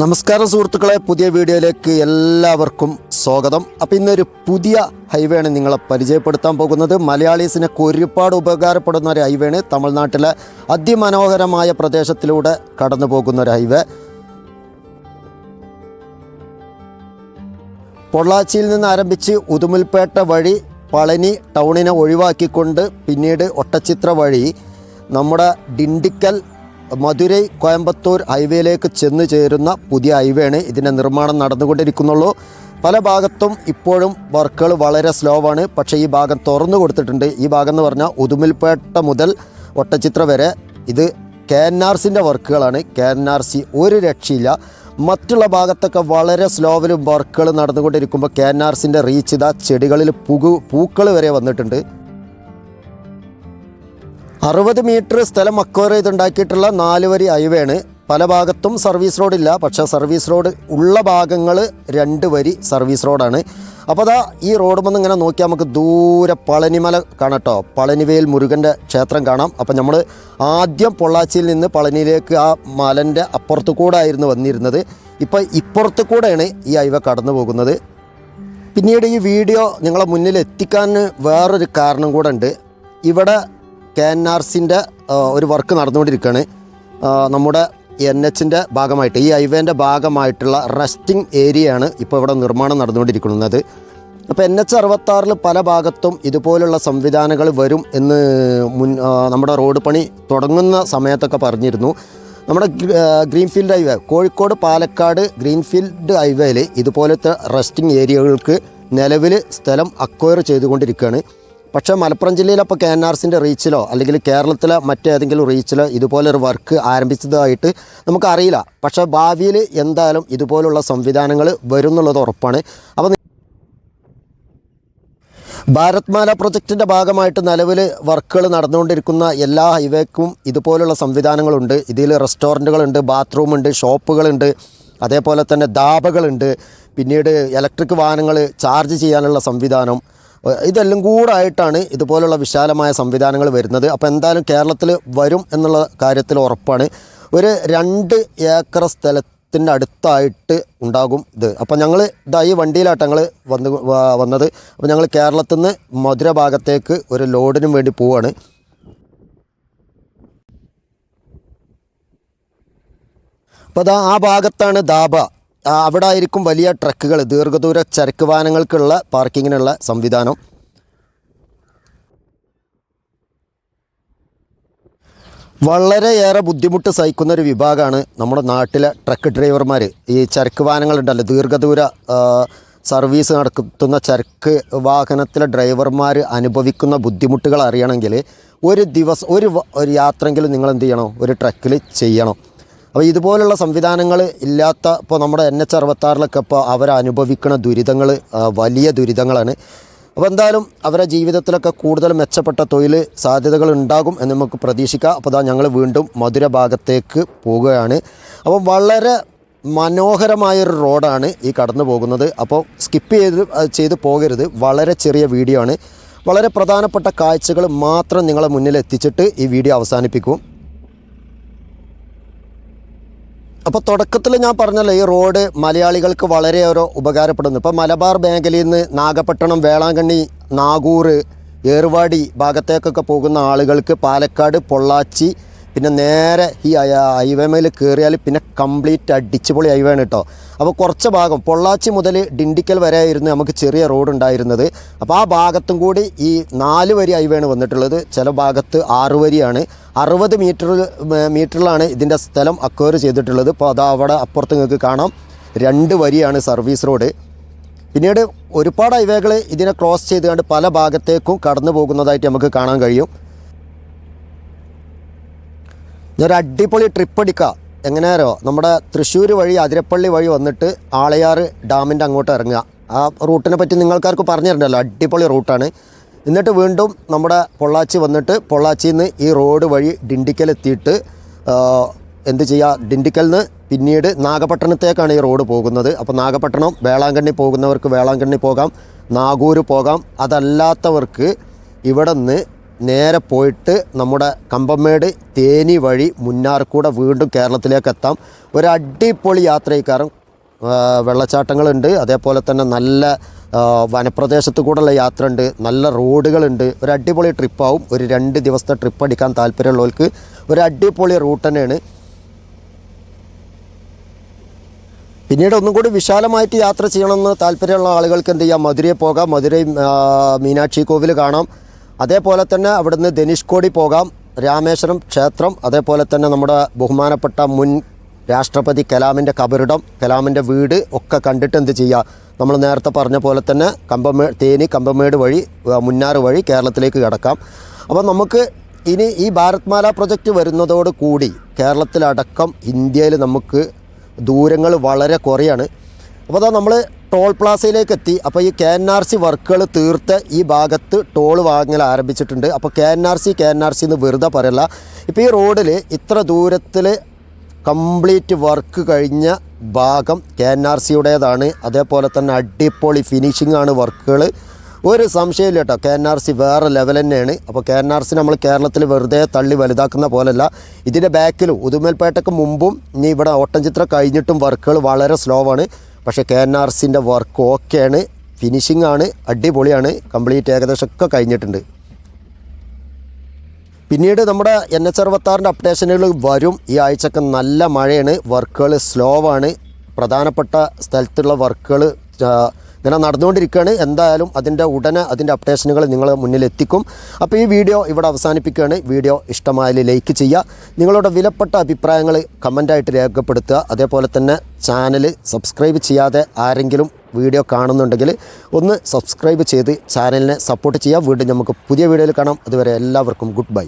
നമസ്കാരം സുഹൃത്തുക്കളെ പുതിയ വീഡിയോയിലേക്ക് എല്ലാവർക്കും സ്വാഗതം. അപ്പോൾ ഇന്നൊരു പുതിയ ഹൈവേ ആണ് നിങ്ങളെ പരിചയപ്പെടുത്താൻ പോകുന്നത്. മലയാളീസിനൊക്കെ ഒരുപാട് ഉപകാരപ്പെടുന്ന ഒരു ഹൈവേ തമിഴ്നാട്ടിലെ അതിമനോഹരമായ പ്രദേശത്തിലൂടെ കടന്നു പോകുന്ന ഒരു ഹൈവേ പൊള്ളാച്ചിയിൽ നിന്ന് ആരംഭിച്ച് ഉദുമുൽപേട്ട വഴി പളനി ടൗണിനെ ഒഴിവാക്കിക്കൊണ്ട് പിന്നീട് ഒട്ടച്ചിത്ര വഴി നമ്മുടെ ഡിണ്ടിക്കൽ മധുരൈ കോയമ്പത്തൂർ ഹൈവേയിലേക്ക് ചെന്ന് ചേരുന്ന പുതിയ ഹൈവേ ആണ് ഇതിന്റെ നിർമ്മാണം നടന്നുകൊണ്ടിരിക്കുന്നുള്ളൂ. പല ഭാഗത്തും ഇപ്പോഴും വർക്കുകൾ വളരെ സ്ലോ ആണ് പക്ഷേ ഈ ഭാഗം തുറന്നു കൊടുത്തിട്ടുണ്ട്. ഈ ഭാഗം എന്ന് പറഞ്ഞാൽ ഉദുമിൽപേട്ട മുതൽ ഒട്ടച്ചിത്ര വരെ ഇത് കെ എൻ ആർ സിന്റെ വർക്കുകളാണ്. കെ എൻ ആർ സി ഒരു രക്ഷയില്ല. മറ്റുള്ള ഭാഗത്തൊക്കെ വളരെ സ്ലോവിലും വർക്കുകൾ നടന്നുകൊണ്ടിരിക്കുമ്പോൾ കെ എൻ ആർ സിന്റെ റീച്ച് ഇതാ ചെടികളിൽ പുകു പൂക്കൾ വരെ വന്നിട്ടുണ്ട്. അറുപത് മീറ്റർ സ്ഥലം അക്വയർ ചെയ്തുണ്ടാക്കിയിട്ടുള്ള നാല് വരി ഹൈവേയാണ്. പല ഭാഗത്തും സർവീസ് റോഡില്ല പക്ഷേ സർവീസ് റോഡ് ഉള്ള ഭാഗങ്ങൾ രണ്ട് വരി സർവീസ് റോഡാണ്. അപ്പോൾ അതാ ഈ റോഡ് വന്ന് ഇങ്ങനെ നോക്കിയാൽ നമുക്ക് ദൂരെ പളനിമല കാണട്ടോ പളനിവേൽ മുരുകന്റെ ക്ഷേത്രം കാണാം. അപ്പം നമ്മൾ ആദ്യം പൊള്ളാച്ചിയിൽ നിന്ന് പളനിയിലേക്ക് ആ മലന്റെ അപ്പുറത്ത് കൂടെ ആയിരുന്നു വന്നിരുന്നത്. ഇപ്പോൾ ഇപ്പുറത്ത് കൂടെയാണ് ഈ ഐവ കടന്നു പോകുന്നത്. പിന്നീട് ഈ വീഡിയോ നിങ്ങളെ മുന്നിൽ എത്തിക്കാൻ വേറൊരു കാരണം കൂടെ ഉണ്ട്. ഇവിടെ കെ എൻ ആർ സിന്റെ ഒരു വർക്ക് നടന്നുകൊണ്ടിരിക്കുകയാണ്. നമ്മുടെ എൻ എച്ചിന്റെ ഭാഗമായിട്ട് ഈ ഹൈവേന്റെ ഭാഗമായിട്ടുള്ള റെസ്റ്റിംഗ് ഏരിയയാണ് ഇപ്പോൾ ഇവിടെ നിർമ്മാണം നടന്നുകൊണ്ടിരിക്കുന്നത്. അപ്പോൾ എൻ എച്ച് അറുപത്താറിൽ പല ഭാഗത്തും ഇതുപോലുള്ള സംവിധാനങ്ങൾ വരും എന്ന് മുൻ നമ്മുടെ റോഡ് പണി തുടങ്ങുന്ന സമയത്തൊക്കെ പറഞ്ഞിരുന്നു. നമ്മുടെ greenfield highway Kozhikode Palakkad greenfield ഹൈവേയിൽ ഇതുപോലത്തെ റെസ്റ്റിംഗ് ഏരിയകൾക്ക് നിലവിൽ സ്ഥലം അക്വയർ ചെയ്തുകൊണ്ടിരിക്കുകയാണ്. പക്ഷേ മലപ്പുറം ജില്ലയിൽ അപ്പോൾ കെ എൻ ആർ സിന്റെ റീച്ചിലോ അല്ലെങ്കിൽ കേരളത്തിലെ മറ്റേതെങ്കിലും റീച്ചിലോ ഇതുപോലൊരു വർക്ക് ആരംഭിച്ചതായിട്ട് നമുക്കറിയില്ല. പക്ഷേ ഭാവിയിൽ എന്തായാലും ഇതുപോലുള്ള സംവിധാനങ്ങൾ വരും എന്നുള്ളത് ഉറപ്പാണ്. അപ്പോൾ ഭാരത്മാല പ്രൊജക്റ്റിന്റെ ഭാഗമായിട്ട് നിലവിൽ വർക്കുകൾ നടന്നുകൊണ്ടിരിക്കുന്ന എല്ലാ ഹൈവേക്കും ഇതുപോലുള്ള സംവിധാനങ്ങളുണ്ട്. ഇതിൽ റെസ്റ്റോറന്റുകളുണ്ട് ബാത്റൂമുണ്ട് ഷോപ്പുകളുണ്ട്. അതേപോലെ തന്നെ ധാബകളുണ്ട്. പിന്നീട് ഇലക്ട്രിക് വാഹനങ്ങൾ ചാർജ് ചെയ്യാനുള്ള സംവിധാനം. ഇതെല്ലാം കൂടായിട്ടാണ് ഇതുപോലുള്ള വിശാലമായ സംവിധാനങ്ങൾ വരുന്നത്. അപ്പോൾ എന്തായാലും കേരളത്തിൽ വരും എന്നുള്ള കാര്യത്തിൽ ഉറപ്പാണ്. ഒരു രണ്ട് ഏക്കർ സ്ഥലത്തിന്റെ അടുത്തായിട്ട് ഉണ്ടാകും ഇത്. അപ്പോൾ ഞങ്ങൾ ഇതായി ഈ വണ്ടിയിലാട്ട് ഞങ്ങൾ വന്ന് വന്നത്. അപ്പോൾ ഞങ്ങൾ കേരളത്തിൽ നിന്ന് മധുര ഭാഗത്തേക്ക് ഒരു ലോഡിനും വേണ്ടി പോവാണ്. അപ്പോൾ അതാ ആ ഭാഗത്താണ് ദാബ അവിടെ ആയിരിക്കും വലിയ ട്രക്കുകൾ ദീർഘദൂര ചരക്ക് വാഹനങ്ങൾക്കുള്ള പാർക്കിങ്ങിനുള്ള സംവിധാനം. വളരെയേറെ ബുദ്ധിമുട്ട് സഹിക്കുന്ന ഒരു വിഭാഗമാണ് നമ്മുടെ നാട്ടിലെ ട്രക്ക് ഡ്രൈവർമാർ ഈ ചരക്ക് വാഹനങ്ങളുണ്ടല്ലോ ദീർഘദൂര സർവീസ് നടത്തുന്ന ചരക്ക് വാഹനത്തിലെ ഡ്രൈവർമാർ അനുഭവിക്കുന്ന ബുദ്ധിമുട്ടുകൾ അറിയണമെങ്കിൽ ഒരു ദിവസം ഒരു ഒരു യാത്രയെങ്കിലും നിങ്ങൾ എന്ത് ചെയ്യണം? ഒരു ട്രക്കിൽ ചെയ്യണം. അപ്പോൾ ഇതുപോലുള്ള സംവിധാനങ്ങൾ ഇല്ലാത്ത ഇപ്പോൾ നമ്മുടെ എൻ എച്ച് അറുപത്താറിലൊക്കെ ഇപ്പോൾ അവരനുഭവിക്കുന്ന ദുരിതങ്ങൾ വലിയ ദുരിതങ്ങളാണ്. അപ്പോൾ എന്തായാലും അവരുടെ ജീവിതത്തിലൊക്കെ കൂടുതൽ മെച്ചപ്പെട്ട തൊഴിൽ സാധ്യതകൾ ഉണ്ടാകും എന്ന് നമുക്ക് പ്രതീക്ഷിക്കാം. അപ്പോൾ അതാ ഞങ്ങൾ വീണ്ടും മധുര ഭാഗത്തേക്ക് പോവുകയാണ്. അപ്പോൾ വളരെ മനോഹരമായൊരു റോഡാണ് ഈ കടന്നു പോകുന്നത്. അപ്പോൾ സ്കിപ്പ് ചെയ്ത് ചെയ്ത് പോകരുത്. വളരെ ചെറിയ വീഡിയോ ആണ്. വളരെ പ്രധാനപ്പെട്ട കാഴ്ചകൾ മാത്രം നിങ്ങളെ മുന്നിൽ എത്തിച്ചിട്ട് ഈ വീഡിയോ അവസാനിപ്പിക്കും. അപ്പോൾ തുടക്കത്തിൽ ഞാൻ പറഞ്ഞല്ലോ ഈ റോഡ് മലയാളികൾക്ക് വളരെ ഒരു ഉപകാരപ്പെടുന്നു. ഇപ്പോൾ മലബാർ മേഖലയിൽ നിന്ന് നാഗപട്ടണം വേളാങ്കണ്ണി നാഗൂർ ഏറുവാടി ഭാഗത്തേക്കൊക്കെ പോകുന്ന ആളുകൾക്ക് പാലക്കാട് പൊള്ളാച്ചി പിന്നെ നേരെ ഈ ഹൈവേ മേൽ കയറിയാൽ പിന്നെ കംപ്ലീറ്റ് അടിച്ചുപൊളി ഹൈവേ ആണ് കേട്ടോ അപ്പോൾ കുറച്ച് ഭാഗം പൊള്ളാച്ചി മുതൽ ഡിണ്ടിക്കൽ വരെ ആയിരുന്നു നമുക്ക് ചെറിയ റോഡ് ഉണ്ടായിരുന്നത്. അപ്പോൾ ആ ഭാഗത്തും കൂടി ഈ നാല് വരി ഹൈവേ ആണ് വന്നിട്ടുള്ളത്. ചില ഭാഗത്ത് ആറ് വരിയാണ്. അറുപത് മീറ്റർ മീറ്ററിലാണ് ഇതിന്റെ സ്ഥലം അക്വയർ ചെയ്തിട്ടുള്ളത്. അപ്പോൾ അതാ അവിടെ അപ്പുറത്ത് നിങ്ങൾക്ക് കാണാം. രണ്ട് വരിയാണ് സർവീസ് റോഡ് പിന്നീട് ഒരുപാട് ഹൈവേകൾ ഇതിനെ ക്രോസ് ചെയ്തുകൊണ്ട് പല ഭാഗത്തേക്കും കടന്നു പോകുന്നതായിട്ട് നമുക്ക് കാണാൻ കഴിയും. ഇതൊരു അടിപൊളി ട്രിപ്പ് അടിക്കുക എങ്ങനെയാരോ നമ്മുടെ തൃശ്ശൂർ വഴി അതിരപ്പള്ളി വഴി വന്നിട്ട് ആളയാറ് ഡാമിന്റെ അങ്ങോട്ട് ഇറങ്ങുക. ആ റൂട്ടിനെ പറ്റി നിങ്ങൾക്കാർക്ക് പറഞ്ഞു തരണ്ടല്ലോ അടിപൊളി റൂട്ടാണ്. എന്നിട്ട് വീണ്ടും നമ്മുടെ പൊള്ളാച്ചി വന്നിട്ട് പൊള്ളാച്ചിയിൽ നിന്ന് ഈ റോഡ് വഴി ഡിണ്ടിക്കൽ എത്തിയിട്ട് എന്ത് ചെയ്യുക ഡിണ്ടിക്കലിൽ നിന്ന് പിന്നീട് നാഗപട്ടണത്തേക്കാണ് ഈ റോഡ് പോകുന്നത്. അപ്പോൾ നാഗപട്ടണം വേളാങ്കണ്ണി പോകുന്നവർക്ക് വേളാങ്കണ്ണി പോകാം നാഗൂർ പോകാം. അതല്ലാത്തവർക്ക് ഇവിടെ നിന്ന് നേരെ പോയിട്ട് നമ്മുടെ കമ്പമേട് തേനി വഴി മുന്നാർക്കൂടെ വീണ്ടും കേരളത്തിലേക്ക് എത്താം ഒരു അടിപൊളി യാത്രയ്ക്കാരൻ വെള്ളച്ചാട്ടങ്ങളുണ്ട്. അതേപോലെ തന്നെ നല്ല വനപ്രദേശത്ത് കൂടെയുള്ള യാത്ര ഉണ്ട് നല്ല റോഡുകളുണ്ട്. ഒരു അടിപൊളി ട്രിപ്പാവും. ഒരു രണ്ട് ദിവസത്തെ ട്രിപ്പ് അടിക്കാൻ താല്പര്യമുള്ളവർക്ക് ഒരു അടിപൊളി റൂട്ട് തന്നെയാണ്. പിന്നീട് ഒന്നും കൂടി വിശാലമായിട്ട് യാത്ര ചെയ്യണമെന്ന് താല്പര്യമുള്ള ആളുകൾക്ക് എന്ത് ചെയ്യാം? മധുരയിൽ പോകാം. മധുരയും മീനാക്ഷി കോവിൽ കാണാം. അതേപോലെ തന്നെ അവിടുന്ന് ധനുഷ്കോടി പോകാം രാമേശ്വരം ക്ഷേത്രം അതേപോലെ തന്നെ നമ്മുടെ ബഹുമാനപ്പെട്ട മുൻ രാഷ്ട്രപതി കലാമിന്റെ കബറിടം കലാമിന്റെ വീട് ഒക്കെ കണ്ടിട്ട് എന്ത് ചെയ്യുക? നമ്മൾ നേരത്തെ പറഞ്ഞ പോലെ തന്നെ കമ്പമേ തേനി കമ്പമേട് വഴി മുന്നാറ് വഴി കേരളത്തിലേക്ക് കിടക്കാം. അപ്പോൾ നമുക്ക് ഇനി ഈ ഭാരത്മാല പ്രൊജക്റ്റ് വരുന്നതോട് കൂടി കേരളത്തിലടക്കം ഇന്ത്യയിൽ നമുക്ക് ദൂരങ്ങൾ വളരെ കുറയാണ്. അപ്പോൾ അതാ നമ്മൾ ടോൾ പ്ലാസയിലേക്ക് എത്തി അപ്പോൾ ഈ കെ എൻ ആർ സി വർക്കുകൾ തീർത്ത് ഈ ഭാഗത്ത് ടോൾ വാങ്ങൽ ആരംഭിച്ചിട്ടുണ്ട്. അപ്പോൾ K N R C K N R C എന്ന് വെറുതെ പറയല്ല. ഇപ്പോൾ ഈ റോഡിൽ ഇത്ര ദൂരത്തിൽ കംപ്ലീറ്റ് വർക്ക് കഴിഞ്ഞ ഭാഗം കെ എൻ ആർ സിയുടേതാണ്. അതേപോലെ തന്നെ അടിപൊളി ഫിനിഷിംഗ് ആണ് വർക്കുകൾ. ഒരു സംശയമില്ല കേട്ടോ. കെ എൻ ആർ സി വേറെ ലെവൽ തന്നെയാണ്. അപ്പോൾ കെ എൻ ആർ സി നമ്മൾ കേരളത്തിൽ വെറുതെ തള്ളി വലുതാക്കുന്ന പോലല്ല. ഇതിന്റെ ബാക്കിലും ഉദുമൽപേട്ടയ്ക്ക് മുമ്പും ഇനി ഇവിടെ ഓട്ടംചിത്ര കഴിഞ്ഞിട്ടും വർക്കുകൾ വളരെ സ്ലോ ആണ്. പക്ഷേ കെ എൻ ആർ സിന്റെ വർക്ക് ഓക്കെയാണ് ഫിനിഷിംഗ് ആണ്. അടിപൊളിയാണ്. കംപ്ലീറ്റ് ഏകദേശം ഒക്കെ കഴിഞ്ഞിട്ടുണ്ട്. പിന്നീട് നമ്മുടെ എൻ എച്ച് അറുപത്താറിന്റെ അപ്ഡേഷനുകൾ വരും. ഈ ആഴ്ചക്ക് നല്ല മഴയാണ്. വർക്കുകൾ സ്ലോ ആണ്. പ്രധാനപ്പെട്ട സ്ഥലത്തുള്ള വർക്കുകൾ ഇങ്ങനെ നടന്നുകൊണ്ടിരിക്കുകയാണ്. എന്തായാലും അതിന്റെ ഉടനെ അതിന്റെ അപ്ഡേഷനുകൾ നിങ്ങൾ മുന്നിൽ എത്തിക്കും അപ്പോൾ ഈ വീഡിയോ ഇവിടെ അവസാനിപ്പിക്കുകയാണ്. വീഡിയോ ഇഷ്ടമായാൽ ലൈക്ക് ചെയ്യുക. നിങ്ങളുടെ വിലപ്പെട്ട അഭിപ്രായങ്ങൾ കമന്റായിട്ട് രേഖപ്പെടുത്തുക. അതേപോലെ തന്നെ ചാനൽ സബ്സ്ക്രൈബ് ചെയ്യാതെ ആരെങ്കിലും വീഡിയോ കാണുന്നുണ്ടെങ്കിൽ ഒന്ന് സബ്സ്ക്രൈബ് ചെയ്ത് ചാനലിനെ സപ്പോർട്ട് ചെയ്യുക. വീണ്ടും നമുക്ക് പുതിയ വീഡിയോയിൽ കാണാം. അതുവരെ എല്ലാവർക്കും ഗുഡ് ബൈ.